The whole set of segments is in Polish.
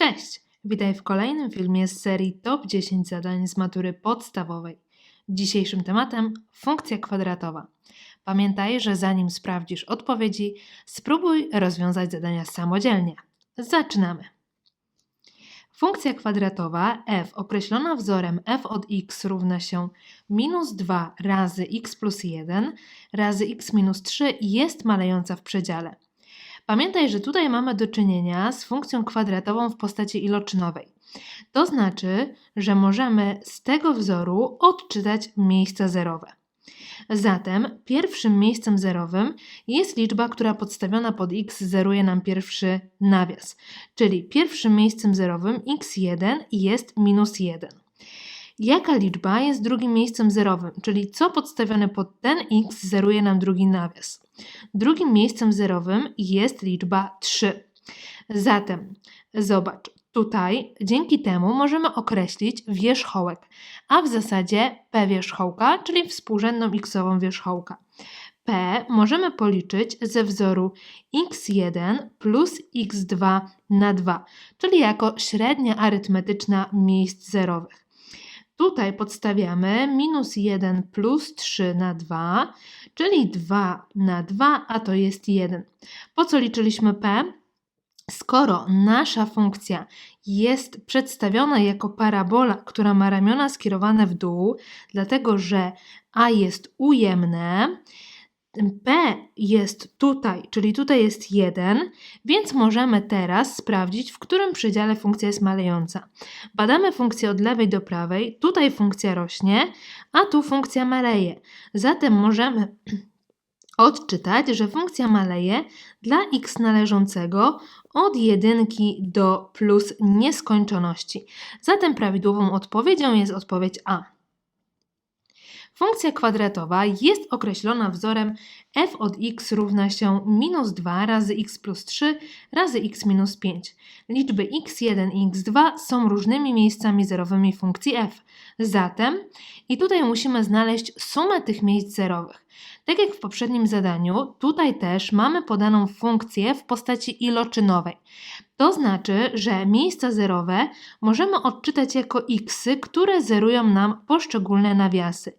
Cześć! Witaj w kolejnym filmie z serii Top 10 zadań z matury podstawowej. Dzisiejszym tematem funkcja kwadratowa. Pamiętaj, że zanim sprawdzisz odpowiedzi, spróbuj rozwiązać zadania samodzielnie. Zaczynamy! Funkcja kwadratowa f określona wzorem f od x równa się minus 2 razy x plus 1 razy x minus 3 jest malejąca w przedziale. Pamiętaj, że tutaj mamy do czynienia z funkcją kwadratową w postaci iloczynowej. To znaczy, że możemy z tego wzoru odczytać miejsca zerowe. Zatem pierwszym miejscem zerowym jest liczba, która podstawiona pod x zeruje nam pierwszy nawias, czyli pierwszym miejscem zerowym x1 jest minus 1. Jaka liczba jest drugim miejscem zerowym, czyli co podstawione pod ten x zeruje nam drugi nawias? Drugim miejscem zerowym jest liczba 3. Zatem zobacz, tutaj dzięki temu możemy określić wierzchołek, a w zasadzie p wierzchołka, czyli współrzędną xową wierzchołka. P możemy policzyć ze wzoru x1 plus x2 na 2, czyli jako średnia arytmetyczna miejsc zerowych. Tutaj podstawiamy minus 1 plus 3 na 2, czyli 2 na 2, a to jest 1. Po co liczyliśmy p? Skoro nasza funkcja jest przedstawiona jako parabola, która ma ramiona skierowane w dół, dlatego że a jest ujemne, P jest tutaj, czyli tutaj jest 1, więc możemy teraz sprawdzić, w którym przedziale funkcja jest malejąca. Badamy funkcję od lewej do prawej, tutaj funkcja rośnie, a tu funkcja maleje. Zatem możemy odczytać, że funkcja maleje dla x należącego od jedynki do plus nieskończoności. Zatem prawidłową odpowiedzią jest odpowiedź A. Funkcja kwadratowa jest określona wzorem f od x równa się minus 2 razy x plus 3 razy x minus 5. Liczby x1 i x2 są różnymi miejscami zerowymi funkcji f. Zatem, i tutaj musimy znaleźć sumę tych miejsc zerowych. Tak jak w poprzednim zadaniu, tutaj też mamy podaną funkcję w postaci iloczynowej. To znaczy, że miejsca zerowe możemy odczytać jako x, które zerują nam poszczególne nawiasy.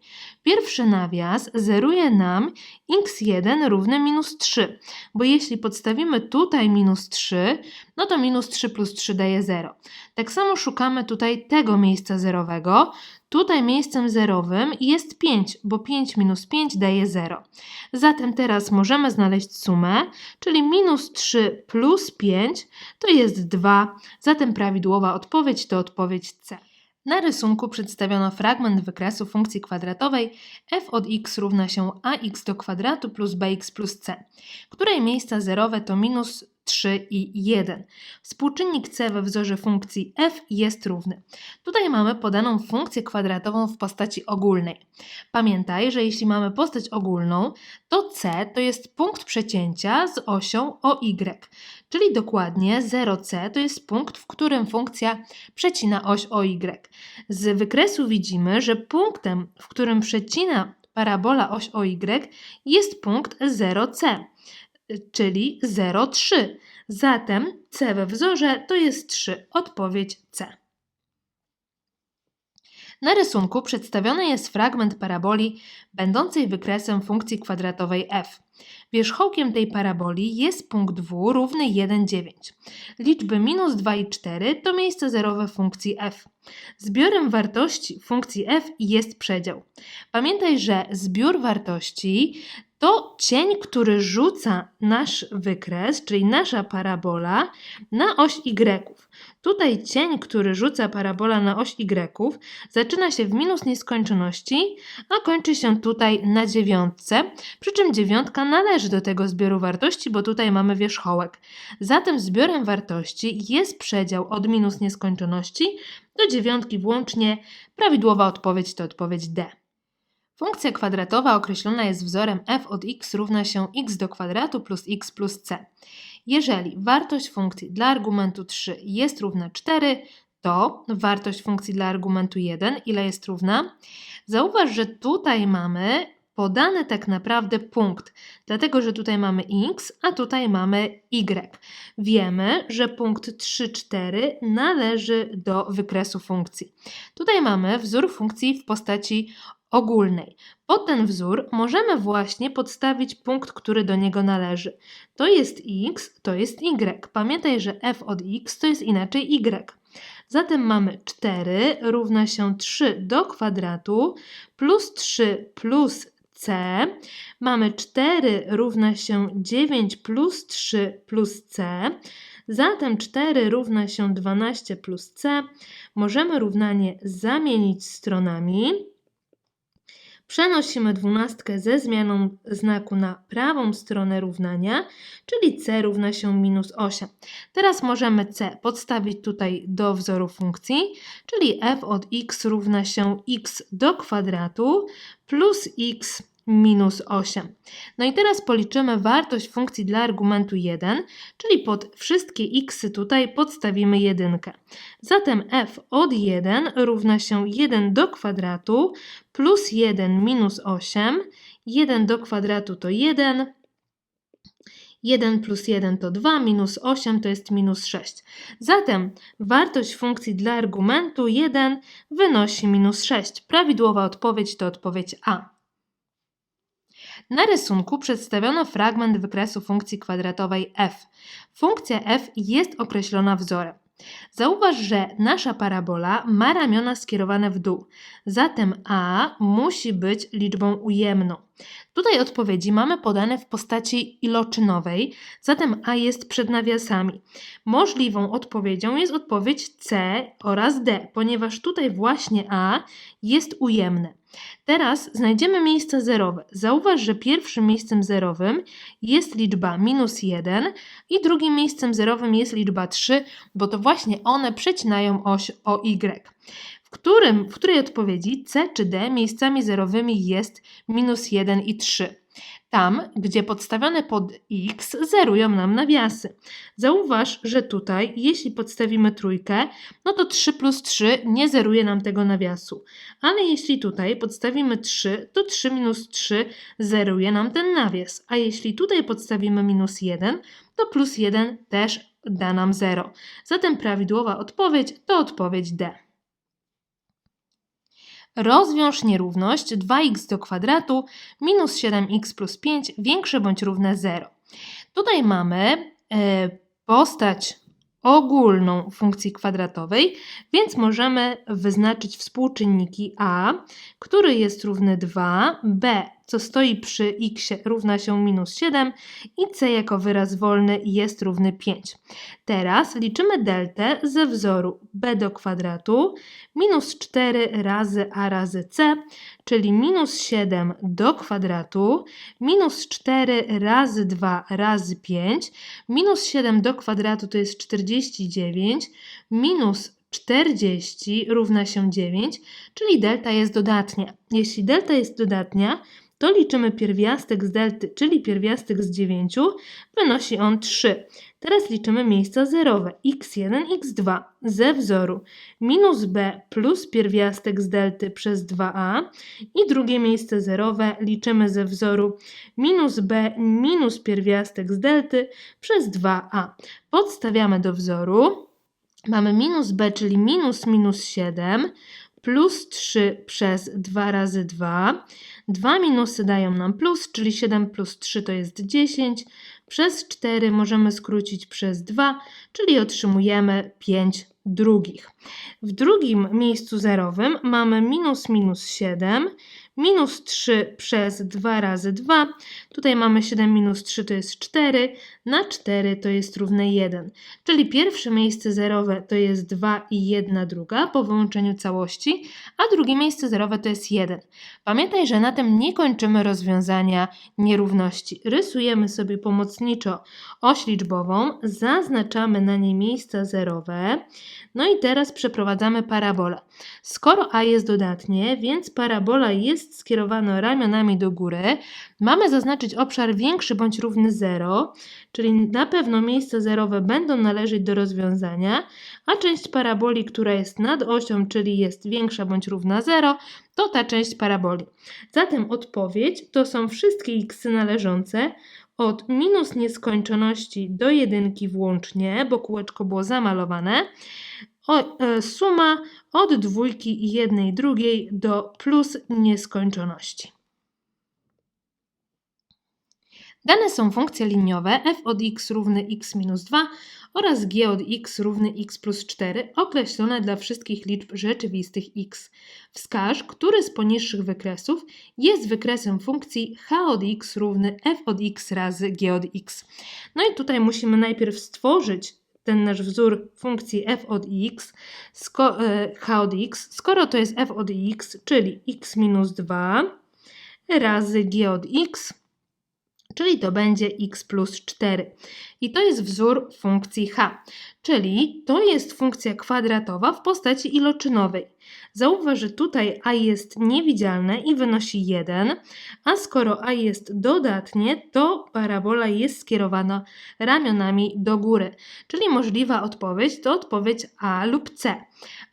Pierwszy nawias zeruje nam x1 równy minus 3, bo jeśli podstawimy tutaj minus 3, no to minus 3 plus 3 daje 0. Tak samo szukamy tutaj tego miejsca zerowego. Tutaj miejscem zerowym jest 5, bo 5 minus 5 daje 0. Zatem teraz możemy znaleźć sumę, czyli minus 3 plus 5 to jest 2. Zatem prawidłowa odpowiedź to odpowiedź C. Na rysunku przedstawiono fragment wykresu funkcji kwadratowej f od x równa się ax do kwadratu plus bx plus c, której miejsca zerowe to minus 3 i 1. Współczynnik c we wzorze funkcji f jest równy. Tutaj mamy podaną funkcję kwadratową w postaci ogólnej. Pamiętaj, że jeśli mamy postać ogólną, to c to jest punkt przecięcia z osią OY, czyli dokładnie 0c to jest punkt, w którym funkcja przecina oś OY. Z wykresu widzimy, że punktem, w którym przecina parabola oś OY jest punkt 0c czyli 0,3. Zatem C we wzorze to jest 3. Odpowiedź C. Na rysunku przedstawiony jest fragment paraboli będącej wykresem funkcji kwadratowej f. Wierzchołkiem tej paraboli jest punkt W równy 1,9. Liczby minus 2 i 4 to miejsce zerowe funkcji f. Zbiorem wartości funkcji f jest przedział. Pamiętaj, że zbiór wartości to cień, który rzuca nasz wykres, czyli nasza parabola, na oś Y. Tutaj cień, który rzuca parabola na oś Y, zaczyna się w minus nieskończoności, a kończy się tutaj na dziewiątce, przy czym dziewiątka należy do tego zbioru wartości, bo tutaj mamy wierzchołek. Zatem zbiorem wartości jest przedział od minus nieskończoności do dziewiątki włącznie. Prawidłowa odpowiedź to odpowiedź D. Funkcja kwadratowa określona jest wzorem f od x równa się x do kwadratu plus x plus c. Jeżeli wartość funkcji dla argumentu 3 jest równa 4, to wartość funkcji dla argumentu 1 ile jest równa? Zauważ, że tutaj mamy podany tak naprawdę punkt, dlatego że tutaj mamy x, a tutaj mamy y. Wiemy, że punkt 3, 4 należy do wykresu funkcji. Tutaj mamy wzór funkcji w postaci ogólnej. Pod ten wzór możemy właśnie podstawić punkt, który do niego należy. To jest x, to jest y. Pamiętaj, że f od x to jest inaczej y. Zatem mamy 4 równa się 3 do kwadratu plus 3 plus c. Mamy 4 równa się 9 plus 3 plus c. Zatem 4 równa się 12 plus c. Możemy równanie zamienić stronami. Przenosimy dwunastkę ze zmianą znaku na prawą stronę równania, czyli c równa się minus 8. Teraz możemy c podstawić tutaj do wzoru funkcji, czyli f od x równa się x do kwadratu plus x minus 8. No i teraz policzymy wartość funkcji dla argumentu 1, czyli pod wszystkie x tutaj podstawimy jedynkę. Zatem f od 1 równa się 1 do kwadratu plus 1 minus 8. 1 do kwadratu to 1. 1 plus 1 to 2, minus 8 to jest minus 6. Zatem wartość funkcji dla argumentu 1 wynosi minus 6. Prawidłowa odpowiedź to odpowiedź A. Na rysunku przedstawiono fragment wykresu funkcji kwadratowej f. Funkcja f jest określona wzorem. Zauważ, że nasza parabola ma ramiona skierowane w dół, zatem a musi być liczbą ujemną. Tutaj odpowiedzi mamy podane w postaci iloczynowej, zatem a jest przed nawiasami. Możliwą odpowiedzią jest odpowiedź c oraz d, ponieważ tutaj właśnie a jest ujemne. Teraz znajdziemy miejsca zerowe. Zauważ, że pierwszym miejscem zerowym jest liczba minus 1 i drugim miejscem zerowym jest liczba 3, bo to właśnie one przecinają oś o y. Którym, w której odpowiedzi C czy D miejscami zerowymi jest minus 1 i 3. Tam, gdzie podstawione pod x zerują nam nawiasy. Zauważ, że tutaj, jeśli podstawimy trójkę, no to 3 plus 3 nie zeruje nam tego nawiasu. Ale jeśli tutaj podstawimy 3, to 3 minus 3 zeruje nam ten nawias. A jeśli tutaj podstawimy minus 1, to plus 1 też da nam 0. Zatem prawidłowa odpowiedź to odpowiedź D. Rozwiąż nierówność 2x do kwadratu minus 7x plus 5 większe bądź równe 0. Tutaj mamy e, postać ogólną funkcji kwadratowej, więc możemy wyznaczyć współczynniki a, który jest równy 2, b co stoi przy x równa się minus 7 i c jako wyraz wolny jest równy 5. Teraz liczymy deltę ze wzoru b do kwadratu minus 4 razy a razy c, czyli minus 7 do kwadratu, minus 4 razy 2 razy 5, minus 7 do kwadratu to jest 49, minus 40 równa się 9, czyli delta jest dodatnia. Jeśli delta jest dodatnia, to liczymy pierwiastek z delty, czyli pierwiastek z 9, wynosi on 3. Teraz liczymy miejsca zerowe x1, x2 ze wzoru minus b plus pierwiastek z delty przez 2a i drugie miejsce zerowe liczymy ze wzoru minus b minus pierwiastek z delty przez 2a. Podstawiamy do wzoru. Mamy minus b, czyli minus minus 7 plus 3 przez 2 razy 2. Dwa minusy dają nam plus, czyli 7 plus 3 to jest 10. Przez 4 możemy skrócić przez 2, czyli otrzymujemy 5 drugich. W drugim miejscu zerowym mamy minus minus 7 minus 3 przez 2 razy 2. Tutaj mamy 7 minus 3 to jest 4, na 4 to jest równe 1. Czyli pierwsze miejsce zerowe to jest 2 i 1 druga po wyłączeniu całości, a drugie miejsce zerowe to jest 1. Pamiętaj, że na tym nie kończymy rozwiązania nierówności. Rysujemy sobie pomocniczo oś liczbową, zaznaczamy na niej miejsca zerowe, no i teraz przeprowadzamy parabolę. Skoro a jest dodatnie, więc parabola jest skierowane ramionami do góry, mamy zaznaczyć obszar większy bądź równy 0, czyli na pewno miejsca zerowe będą należeć do rozwiązania, a część paraboli, która jest nad osią, czyli jest większa bądź równa 0, to ta część paraboli. Zatem odpowiedź to są wszystkie x należące od minus nieskończoności do jedynki włącznie, bo kółeczko było zamalowane, o, e, suma od dwójki i jednej drugiej do plus nieskończoności. Dane są funkcje liniowe f od x równy x minus 2 oraz g od x równy x plus 4 określone dla wszystkich liczb rzeczywistych x. Wskaż, który z poniższych wykresów jest wykresem funkcji h od x równy f od x razy g od x. No i tutaj musimy najpierw stworzyć ten nasz wzór funkcji f od x, e, h od x, skoro to jest f od x, czyli x minus 2 razy g od x, czyli to będzie x plus 4. I to jest wzór funkcji h, czyli to jest funkcja kwadratowa w postaci iloczynowej. Zauważ, że tutaj a jest niewidzialne i wynosi 1, a skoro a jest dodatnie, to parabola jest skierowana ramionami do góry, czyli możliwa odpowiedź to odpowiedź A lub C.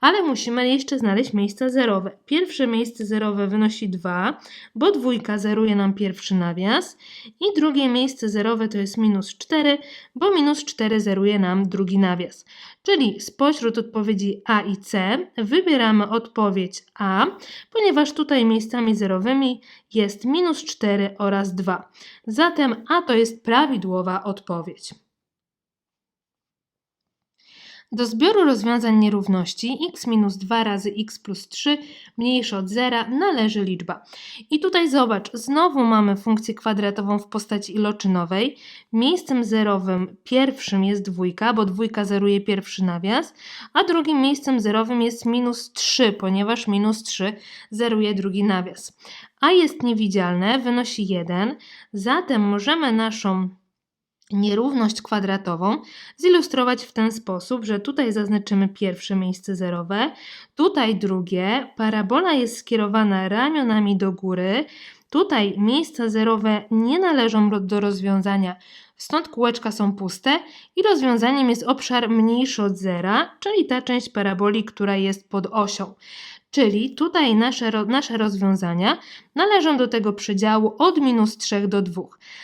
Ale musimy jeszcze znaleźć miejsca zerowe. Pierwsze miejsce zerowe wynosi 2, bo dwójka zeruje nam pierwszy nawias i drugie miejsce zerowe to jest minus 4, bo minus 4 zeruje nam drugi nawias. Czyli spośród odpowiedzi A i C wybieramy odpowiedź A, ponieważ tutaj miejscami zerowymi jest minus 4 oraz 2. Zatem A to jest prawidłowa odpowiedź. Do zbioru rozwiązań nierówności x minus 2 razy x plus 3 mniejsze od zera należy liczba. I tutaj zobacz, znowu mamy funkcję kwadratową w postaci iloczynowej. Miejscem zerowym pierwszym jest dwójka, bo dwójka zeruje pierwszy nawias, a drugim miejscem zerowym jest minus 3, ponieważ minus 3 zeruje drugi nawias. A jest niewidzialne, wynosi 1, zatem możemy naszą nierówność kwadratową zilustrować w ten sposób, że tutaj zaznaczymy pierwsze miejsce zerowe, tutaj drugie, parabola jest skierowana ramionami do góry, tutaj miejsca zerowe nie należą do rozwiązania, stąd kółeczka są puste i rozwiązaniem jest obszar mniejszy od zera, czyli ta część paraboli, która jest pod osią. Czyli tutaj nasze, nasze rozwiązania należą do tego przedziału od minus 3 do 2.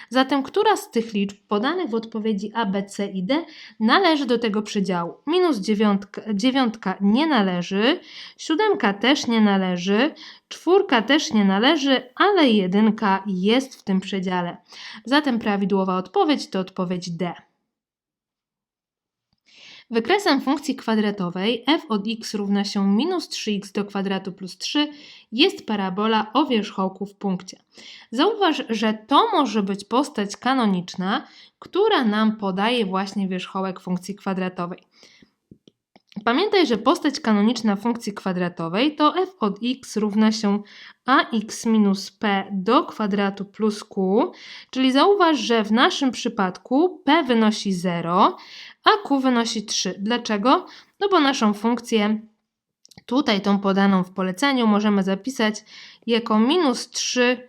Zatem która z tych liczb podanych w odpowiedzi A, B, C i D należy do tego przedziału? Minus 9, 9 nie należy, 7 też nie należy, czwórka też nie należy, ale jedynka jest w tym przedziale. Zatem prawidłowa odpowiedź to odpowiedź D. Wykresem funkcji kwadratowej f od x równa się minus 3x do kwadratu plus 3 jest parabola o wierzchołku w punkcie. Zauważ, że to może być postać kanoniczna, która nam podaje właśnie wierzchołek funkcji kwadratowej. Pamiętaj, że postać kanoniczna funkcji kwadratowej to f od x równa się ax minus p do kwadratu plus q, czyli zauważ, że w naszym przypadku p wynosi 0, a q wynosi 3. Dlaczego? No bo naszą funkcję tutaj tą podaną w poleceniu możemy zapisać jako minus 3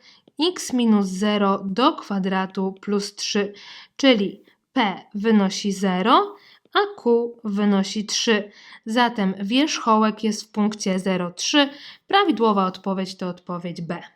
x minus 0 do kwadratu plus 3, czyli p wynosi 0, a q wynosi 3. Zatem wierzchołek jest w punkcie 0,3. Prawidłowa odpowiedź to odpowiedź B.